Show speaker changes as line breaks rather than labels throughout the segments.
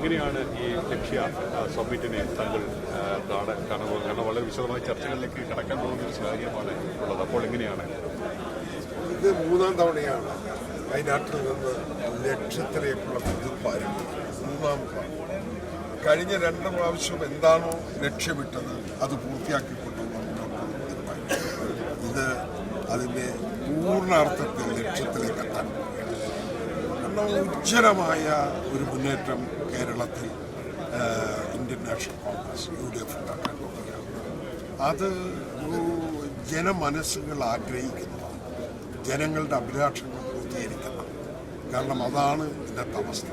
എങ്ങനെയാണ് ഈ ലക്ഷ്യ സമ്മിറ്റിനെ താങ്കൾ കാണുക കാരണം വളരെ വിശദമായ ചർച്ചകളിലേക്ക് കടക്കാൻ പോകുന്ന ഒരു സാഹചര്യമാണ് ഉള്ളത് അപ്പോൾ എങ്ങനെയാണ്
ഇത് മൂന്നാം തവണയാണ് വയനാട്ടിൽ നിന്ന് ലക്ഷ്യത്തിലേക്കുള്ള തിരുപ്പാരം മൂന്നാം കഴിഞ്ഞ രണ്ട് പ്രാവശ്യം എന്താണോ ലക്ഷ്യമിട്ടത് അത് പൂർത്തിയാക്കിക്കൊണ്ട് ഇത് അതിൻ്റെ പൂർണ്ണ അർത്ഥത്തിൽ ലക്ഷ്യത്തിലേക്ക് എത്താൻ കാരണം ഉജ്ജ്വലമായ ഒരു മുന്നേറ്റം കേരളത്തിൽ Indian National Congress U D F ഉണ്ടാക്കാൻ പോവുകയാണ് അത് ജനമനസ്സുകൾ ആഗ്രഹിക്കുന്നതാണ് ജനങ്ങളുടെ അഭിലാഷങ്ങൾ പൂർത്തീകരിക്കുന്നത് കാരണം അതാണ് ഇന്നത്തെ അവസ്ഥ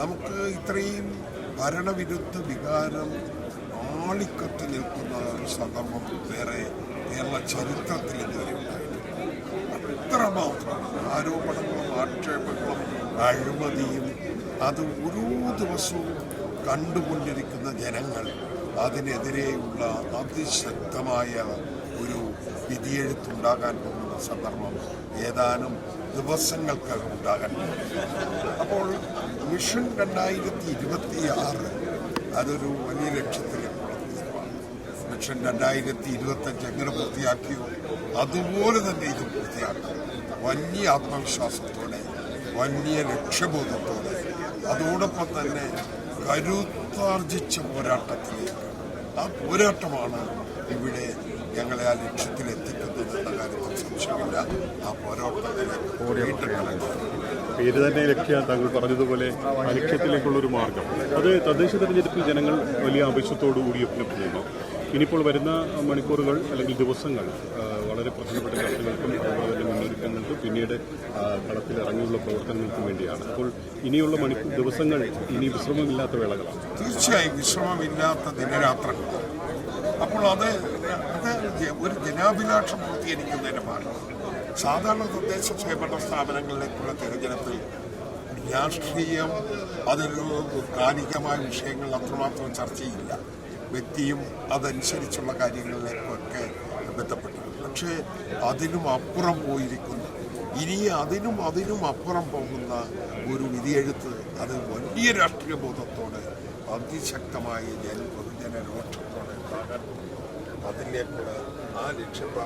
നമുക്ക് ഇത്രയും ഭരണവിരുദ്ധ വികാരം ആളിക്കത്തി നിൽക്കുന്ന ഒരു സന്ദർഭം വേറെ കേരള ചരിത്രത്തിൽ ഇതുവരെ ഉണ്ടായി അത്രമാത്രം ആരോപണങ്ങളും ആക്ഷേപങ്ങളും അഴിമതിയും അത് ഓരോ ദിവസവും കണ്ടുകൊണ്ടിരിക്കുന്ന ജനങ്ങൾ അതിനെതിരെയുള്ള അതിശക്തമായ ഒരു വിധിയെഴുത്തുണ്ടാകാൻ പോകുന്ന സന്ദർഭം ഏതാനും ദിവസങ്ങൾക്കകം ഉണ്ടാകാൻ അപ്പോൾ മിഷൻ രണ്ടായിരത്തി ഇരുപത്തിയാറ് അതൊരു വലിയ ലക്ഷ്യത്തിൽ ഇലക്ഷൻ രണ്ടായിരത്തി ഇരുപത്തഞ്ച് എങ്ങനെ പൂർത്തിയാക്കിയോ അതുപോലെ തന്നെ ഇത് പൂർത്തിയാക്കി വലിയ ആത്മവിശ്വാസത്തോടെ വലിയ ലക്ഷ്യബോധത്തോടെ അതോടൊപ്പം തന്നെ കരുത്താർജിച്ച പോരാട്ടത്തിലേക്ക് ആ പോരാട്ടമാണ് ഇവിടെ ഞങ്ങളെ ആ ലക്ഷ്യത്തിൽ എത്തിക്കുന്നത് എന്ന കാര്യത്തിൽ സംശയമില്ല ആ പോരാട്ടത്തിലേക്ക്
പേര് തന്നെ ലക്ഷ്യം താങ്കൾ പറഞ്ഞതുപോലെ ലക്ഷ്യത്തിലേക്കുള്ള ഒരു മാർഗം അത് തദ്ദേശ തെരഞ്ഞെടുപ്പിൽ ജനങ്ങൾ വലിയ ആവശ്യത്തോടു കൂടി ചെയ്യുന്നു ഇനിയിപ്പോൾ വരുന്ന മണിക്കൂറുകൾ അല്ലെങ്കിൽ ദിവസങ്ങൾ വളരെ പ്രധാനപ്പെട്ട ചർച്ചകൾക്കും അതുപോലെ തന്നെ മുന്നൊരുക്കങ്ങൾക്കും പിന്നീട് കളത്തിൽ ഇറങ്ങിയുള്ള പ്രവർത്തനങ്ങൾക്കും വേണ്ടിയാണ് അപ്പോൾ ഇനിയുള്ള മണിക്കൂർ ദിവസങ്ങൾ ഇനി വിശ്രമമില്ലാത്ത വേളകളാണ്
തീർച്ചയായും വിശ്രമമില്ലാത്ത ദിനരാത്രങ്ങൾ അപ്പോൾ അത് അത് ഒരു ജനാഭിലാഷം പൂർത്തീകരിക്കുന്നതിന് ഭാഗം സാധാരണ തദ്ദേശ സ്വയംഭരണ സ്ഥാപനങ്ങളിലേക്കുള്ള തെരഞ്ഞെടുപ്പിൽ രാഷ്ട്രീയം അതൊരു കാലികമായ വിഷയങ്ങൾ അത്രമാത്രം ചർച്ചയില്ല വ്യക്തിയും അതനുസരിച്ചുള്ള കാര്യങ്ങളിലേക്കൊക്കെ ബന്ധപ്പെട്ടിട്ടുണ്ട് പക്ഷേ അതിനും അപ്പുറം പോയിരിക്കുന്നു ഇനി അതിനും അതിനും അപ്പുറം പോകുന്ന ഒരു വിധിയെഴുത്ത് അത് വലിയ രാഷ്ട്രീയ ബോധത്തോടെ അതിശക്തമായ ജന പൊതുജനരോക്ഷത്തോടെ അതിലേക്കുള്ള ആ ലക്ഷ്യപ്രാപ്തി